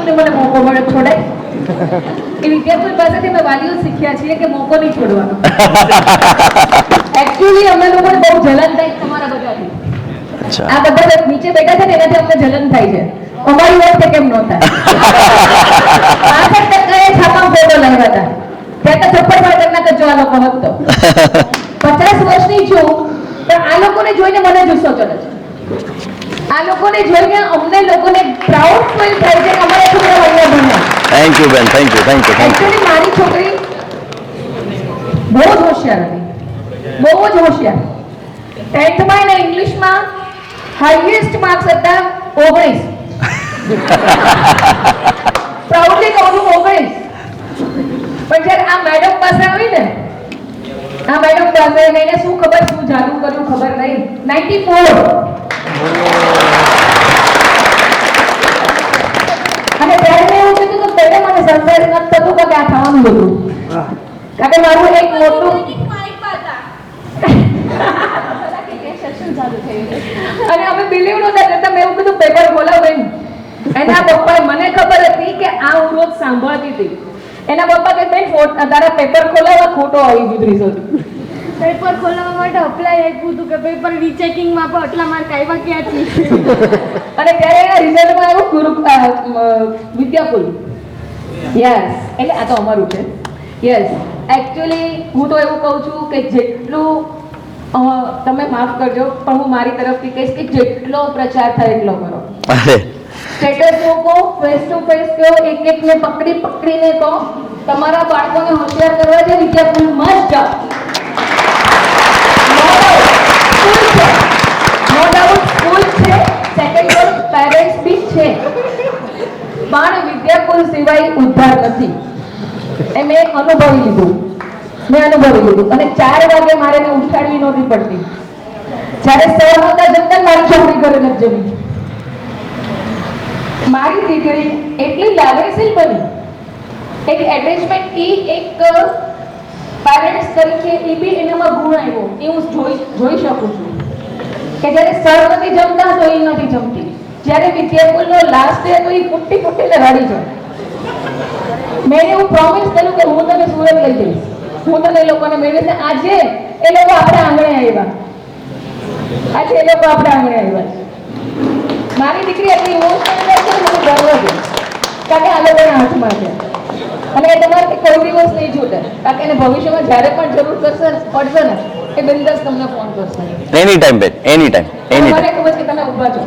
હતું ને મને મોકો મળ્યો છોડાય એ વિદ્યાર્થી પાસેથી મેં વાલીઓ શીખ્યા છીએ કે મોકો નહીં છોડવાનો એકચ્યુઅલી અમે લોકોને બહુ જલન થાય તમારા બધાથી અચ્છા આ બધા નીચે બેઠા છે ને એનાથી અમને જલન થાય છે અમારી વખતે કેમ ન થાય પાસઠ ટકાએ છાપામાં ફોટો લાવ્યા હતા ત્યાં તો છપ્પન પાટણ ના કચો આ લોકો હતો પચાસ વર્ષની છું પણ આ લોકોને જોઈને મને જુસ્સો ચડે છે આ લોકોને જોઈને અમને લોકોને પ્રાઉડ ફીલ થાય છે કે અમારા છોકરા અહીંયા ભણ્યા થેન્ક યુ બેન thank you thank you thank you મારી છોકરી બહુ જ હોશિયાર હતી. બહુ જ હોશિયાર. ટેન્થમાં એને ઇંગ્લિશમાં હાઈએસ્ટ માર્ક્સ હતા ઓગણીસ. પ્રાઉડલી કહું છું ઓગણીસ. પણ જ્યારે આ મેડમ પાસે આવી ને આ મેડમ પાસે એને શું ખબર શું જાદુ કર્યું ખબર નહીં. નાઇન્ટી ફોર અને ત્યારે મેં એવું કીધું કે બેટા મને સંસાર નથી ત્યાં થવાનું હતું. કારણ કે મારું એક મોટું અને અમે બિલીવ નહોતા કરતા મેં એવું બધું પેપર ખોલાવ એના પપ્પાએ મને ખબર હતી કે આ હું રોજ સાંભળતી હતી. એના પપ્પા કે બેન તારા પેપર ખોલાવવા ખોટો આવી ગયું રિઝલ્ટ પેપર ખોલાવવા માટે અપ્લાય આપ્યું હતું કે પેપર રીચેકિંગમાં પણ આટલા માર્ક આવ્યા ક્યાંથી? અને ત્યારે એના રિઝલ્ટમાં આવ્યું ગુરુ વિદ્યાકુલ યસ એટલે આ તો અમારું છે. યસ એકચ્યુઅલી હું તો એવું કહું છું કે જેટલું તમે માફ કરજો પણ હું મારી તરફથી કહીશ કે જેટલો પ્રચાર થાય એટલો કરો. સ્ટેટસ મૂકો ફેસ ટુ ફેસ કહો એક એકને પકડી પકડીને કહો. તમારા બાળકોને હોશિયાર કરવા જે રીતે વિદ્યાકુલમાં મસ્ત જાઓ. નો ડાઉટ સ્કૂલ છે. સેકન્ડ પેરેન્ટ્સ બી છે. પણ વિદ્યાકુલ સિવાય ઉદ્ધાર નથી. એ મેં અનુભવી લીધું. મેં અનુભવી લીધું. અને ચાર વાગે મારે ઉઠાડવી નહોતી પડતી. જ્યારે સર હતા જમતા મારી છોકરી ઘરે નથી જમી મારી દીકરી એટલી લાગણીશીલ બની. એક એટેચમેન્ટ ઈ એક પેરેન્ટ્સ તરીકે એ બી એનામાં ગુણ આવ્યો. એ હું જોઈ જોઈ શકું છું. કે જ્યારે સર નથી જમતા તો એ નથી જમતી. જ્યારે વિદ્યાકુલનો લાસ્ટ ડે તો એ ફૂટી ફૂટીને રડી જાય. મેં એવું પ્રોમિસ કર્યું કે હું તને સુરત લઈ જઈશ. હું તને લોકોને મેળવીશ આજે એ લોકો આપણે આંગણે આવ્યા. આજે એ લોકો આપણે આંગણે આવ્યા મારી દીકરી એટલી હું કે મને ગર્વ છે. કારણ કે આ લોકોના હાથમાં છે. અને એ તમારે કોઈ દિવસ નહીં છૂટે. કારણ કે એને ભવિષ્યમાં જ્યારે પણ જરૂર કરશે પડશે ને એ બિંદાસ તમને ફોન કરશે. એની ટાઈમ બેન એની ટાઈમ એની મને ટાઈમ ખબર છે તમે ઊભા છો.